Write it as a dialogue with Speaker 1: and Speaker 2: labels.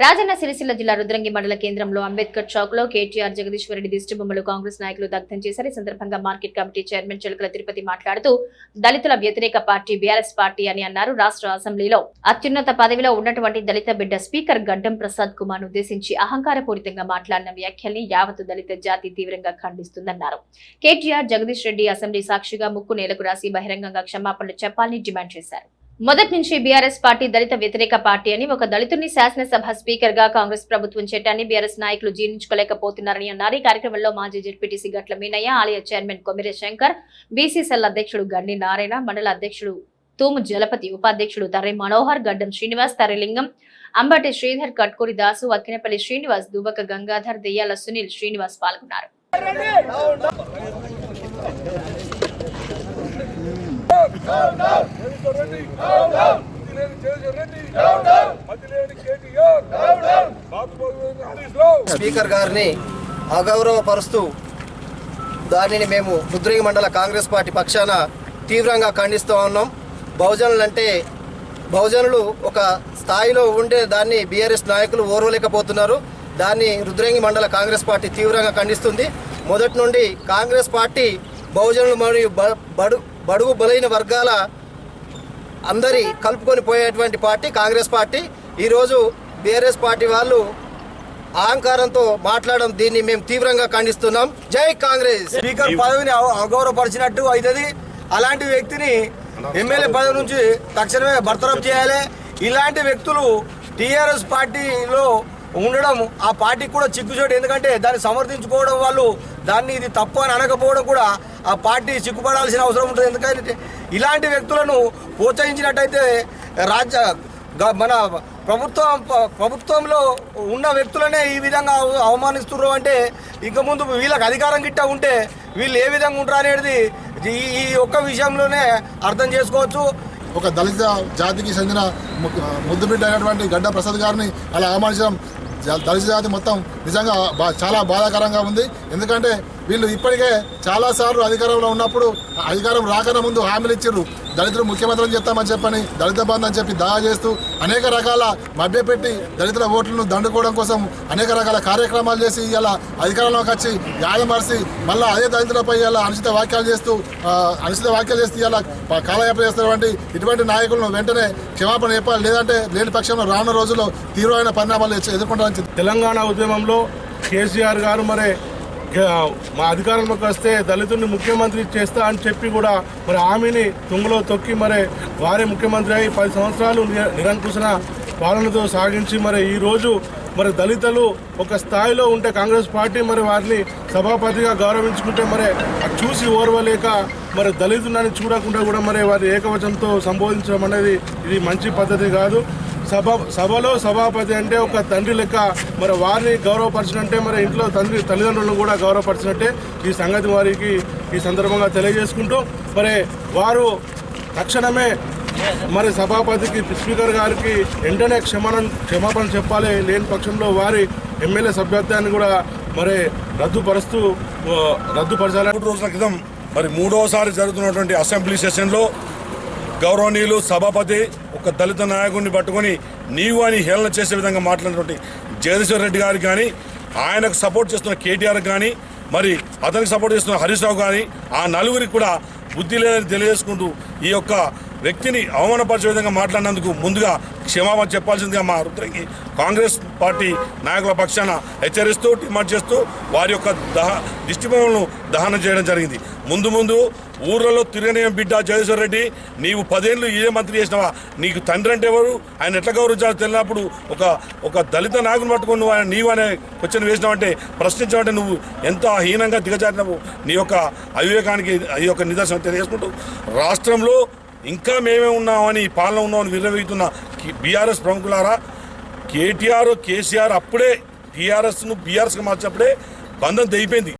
Speaker 1: రాజన్న సిరిసిల్ల జిల్లా రుద్రంగి మండల కేంద్రంలో అంబేద్కర్ చౌక్లో కేటీఆర్ జగదీశ్వరరెడ్డి దిష్టి బొమ్మలు కాంగ్రెస్ నాయకులు దగ్ధం చేశారు. ఈ సందర్భంగా market committee chairman Chilakala Tirupati మాట్లాడుతూ దళితుల వ్యతిరేక పార్టీ బీఆర్ఎస్ పార్టీ అని అన్నారు రాష్ట్ర అసెంబ్లీలో. అత్యున్నత పదవిలో ఉన్నటువంటి దళిత బిడ్డ స్పీకర్ గడ్డం ప్రసాద్ కుమార్ ఉద్దేశించి అహంకారపూరితంగా మాట్లాడిన వ్యాఖ్యల్ని యావత్ దళిత జాతి తీవ్రంగా ఖండిస్తుందన్నారు. కేటీఆర్ జగదీష్ రెడ్డి అసెంబ్లీ సాక్షిగా ముక్కు నేలకు రాసి బహిరంగంగా క్షమాపణలు చెప్పాలని డిమాండ్ చేశారు. మొదటి నుంచి బీఆర్ఎస్ పార్టీ దళిత వ్యతిరేక పార్టీ అని ఒక దళితుడిని శాసనసభ స్పీకర్గా కాంగ్రెస్ ప్రభుత్వం చేయటాన్ని బీఆర్ఎస్ నాయకులు జీర్ణించుకోలేకపోతున్నారని అన్నారు ఈ కార్యక్రమంలో మాజీ జెడ్పీటీసీ గట్ల మీనయ్య ఆలయ చైర్మన్ కొమిరే శంకర్ బీసీసీఎల్ అధ్యక్షుడు గండి నారాయణ మండల అధ్యక్షుడు తూము జలపతి ఉపాధ్యక్షుడు తర్రె మనోహర్ గడ్డం శ్రీనివాస్ తర్రెలింగం అంబటి శ్రీధర్ కట్కూరి దాసు అక్కినపల్లి శ్రీనివాస్ దువ్వక గంగాధర్ దెయ్యాల సునీల్ శ్రీనివాస్ పాల్గొన్నారు
Speaker 2: రెడ్డి. మతిలేని జగన్ రెడ్డి. మతిలేని కేటీఆర్. హరీష్ రావు.
Speaker 3: స్పీకర్ గారిని అగౌరవపరుస్తూ దానిని మేము రుద్రంగి మండల కాంగ్రెస్ పార్టీ పక్షాన తీవ్రంగా ఖండిస్తూ ఉన్నాం. బహుజనులు అంటే బహుజనులు ఒక స్థాయిలో ఉండే దాన్ని బీఆర్ఎస్ నాయకులు ఓర్వలేకపోతున్నారు. దాన్ని రుద్రంగి మండల కాంగ్రెస్ పార్టీ తీవ్రంగా ఖండిస్తుంది. మొదటి నుండి కాంగ్రెస్ పార్టీ బహుజనులు మరియు బడు బడుగు బలైన వర్గాల అందరి కలుపుకొని పోయేటువంటి పార్టీ కాంగ్రెస్ పార్టీ. ఈరోజు బీఆర్ఎస్ పార్టీ వాళ్ళు అహంకారంతో మాట్లాడడం దీన్ని మేము తీవ్రంగా ఖండిస్తున్నాం. జై కాంగ్రెస్!
Speaker 4: స్పీకర్ పదవిని అగౌరవపరిచినట్టు అవుతుంది అలాంటి వ్యక్తిని ఎమ్మెల్యే పదవి నుంచి తక్షణమే బర్తరఫ్ చేయాలి. ఇలాంటి వ్యక్తులు టీఆర్ఎస్ పార్టీలో ఉండడం ఆ పార్టీకి కూడా చిక్కుచోటు ఎందుకంటే దాన్ని సమర్థించుకోవడం వాళ్ళు దాన్ని ఇది తప్పు అని అనకపోవడం కూడా ఆ పార్టీ చిక్కుపడాల్సిన అవసరం ఉంటుంది. ఎందుకంటే ఇలాంటి వ్యక్తులను ప్రోత్సహించినట్టయితే రాజ్య మన ప్రభుత్వం ప్రభుత్వంలో ఉన్న వ్యక్తులనే ఈ విధంగా అవమానిస్తున్నారు అంటే ఇంక ముందు వీళ్ళకి అధికారం గిట్ట ఉంటే వీళ్ళు ఏ విధంగా ఉంటారు అనేది ఈ ఈ ఒక్క విషయంలోనే అర్థం చేసుకోవచ్చు.
Speaker 5: ఒక దళిత జాతికి చెందిన ముద్దుబిడ్డ అయినటువంటి గడ్డ ప్రసాద్ గారిని అలా అవమానించడం దళిత జాతి మొత్తం నిజంగా బా- చాలా బాధాకరంగా ఉంది. ఎందుకంటే వీళ్ళు ఇప్పటికే చాలాసార్లు అధికారంలో ఉన్నప్పుడు అధికారం రాకన ముందు హామీలు ఇచ్చారు దళితులు ముఖ్యమంత్రిని చెప్తామని చెప్పని దళిత బంధు అని చెప్పి దావా చేస్తూ అనేక రకాల మభ్యపెట్టి దళితుల ఓట్లను దండుకోవడం కోసం అనేక రకాల కార్యక్రమాలు చేసి ఇలా అధికారంలోకి వచ్చి యాదమర్చి మళ్ళీ అదే దళితులపై ఇలా అనుచిత వ్యాఖ్యలు చేస్తూ అనుచిత వ్యాఖ్యలు చేస్తూ ఇలా కాలయాపన చేస్తున్నటువంటి ఇటువంటి నాయకులను వెంటనే క్షమాపణ చెప్పాలి. లేదంటే లేని పక్షంలో రానున్న రోజుల్లో తీవ్రమైన పరిణామాలు ఎదుర్కొంటారని
Speaker 2: తెలంగాణ ఉద్యమంలో కేసీఆర్ గారు మరి మా అధికారంలోకి వస్తే దళితుడిని ముఖ్యమంత్రి చేస్తా అని చెప్పి కూడా మరి ఆమెని తుంగలో తొక్కి మరి వారే ముఖ్యమంత్రి అయి పది సంవత్సరాలు నిరంకుశన పాలనతో సాగించి మరి ఈ రోజు మరి దళితులు ఒక స్థాయిలో ఉంటే కాంగ్రెస్ పార్టీ మరి వారిని సభాపతిగా గౌరవించుకుంటే మరి అది చూసి ఓర్వలేక మరి దళితులని చూడకుండా కూడా మరి వారి ఏకవచనంతో సంబోధించడం అనేది ఇది మంచి పద్ధతి కాదు. సభ సభలో సభాపతి అంటే ఒక తండ్రి లెక్క మరి వారిని గౌరవపరిచినట్టే మరి ఇంట్లో తండ్రి తల్లిదండ్రులను కూడా గౌరవపరిచినట్టే ఈ సంగతి వారికి ఈ సందర్భంగా తెలియజేసుకుంటూ మరి వారు తక్షణమే మరి సభాపతికి స్పీకర్ గారికి వెంటనే క్షమాణం క్షమాపణ చెప్పాలి లేని పక్షంలో వారి ఎమ్మెల్యే సభ్యత్వాన్ని కూడా మరి రద్దుపరుస్తూ రద్దుపరచాలి
Speaker 6: మూడు రోజుల క్రితం మరి మూడోసారి జరుగుతున్నటువంటి అసెంబ్లీ సెషన్లో గౌరవనీయులు సభాపతి ఒక దళిత నాయకుడిని పట్టుకొని నీవు అని హేళన చేసే విధంగా మాట్లాడినటువంటి జగదీశ్వర్ రెడ్డి గారికి కానీ ఆయనకు సపోర్ట్ చేస్తున్న కేటీఆర్ కానీ మరి అతనికి సపోర్ట్ చేస్తున్న హరీష్ రావు కానీ ఆ నలుగురికి కూడా బుద్ధి లేదని తెలియజేసుకుంటూ ఈ యొక్క వ్యక్తిని అవమానపరిచే విధంగా మాట్లాడినందుకు ముందుగా క్షమాపణ చెప్పాల్సిందిగా మా రుద్రకి కాంగ్రెస్ పార్టీ నాయకుల పక్షాన హెచ్చరిస్తూ డిమాండ్ చేస్తూ వారి యొక్క దహ దిష్టిబొమ్మలను దహనం చేయడం జరిగింది. ముందు ముందు ఊర్లలో తిరగనే బిడ్డ జగదీశ్వర రెడ్డి నీవు పదేళ్ళు ఏ మంత్రి చేసినావా? నీకు తండ్రి అంటే ఎవరు? ఆయన ఎట్లా గౌరవించాలో తెలియనప్పుడు ఒక ఒక దళిత నాయకుని పట్టుకొని నువ్వు ఆయన నీవు అనే క్వశ్చన్ వేసినావంటే ప్రశ్నించావంటే నువ్వు ఎంత హీనంగా దిగజారినావు? నీ యొక్క అవివేకానికి ఈ యొక్క నిదర్శనం తెలియజేసుకుంటూ రాష్ట్రంలో ఇంకా మేమే ఉన్నామని పాలన ఉన్నామని విర్రవీగుతున్న బీఆర్ఎస్ ప్రముఖులారా కేటీఆర్ కేసీఆర్ అప్పుడే టీఆర్ఎస్ను బీఆర్ఎస్గా మార్చినప్పుడే బంధం తెగిపోయింది.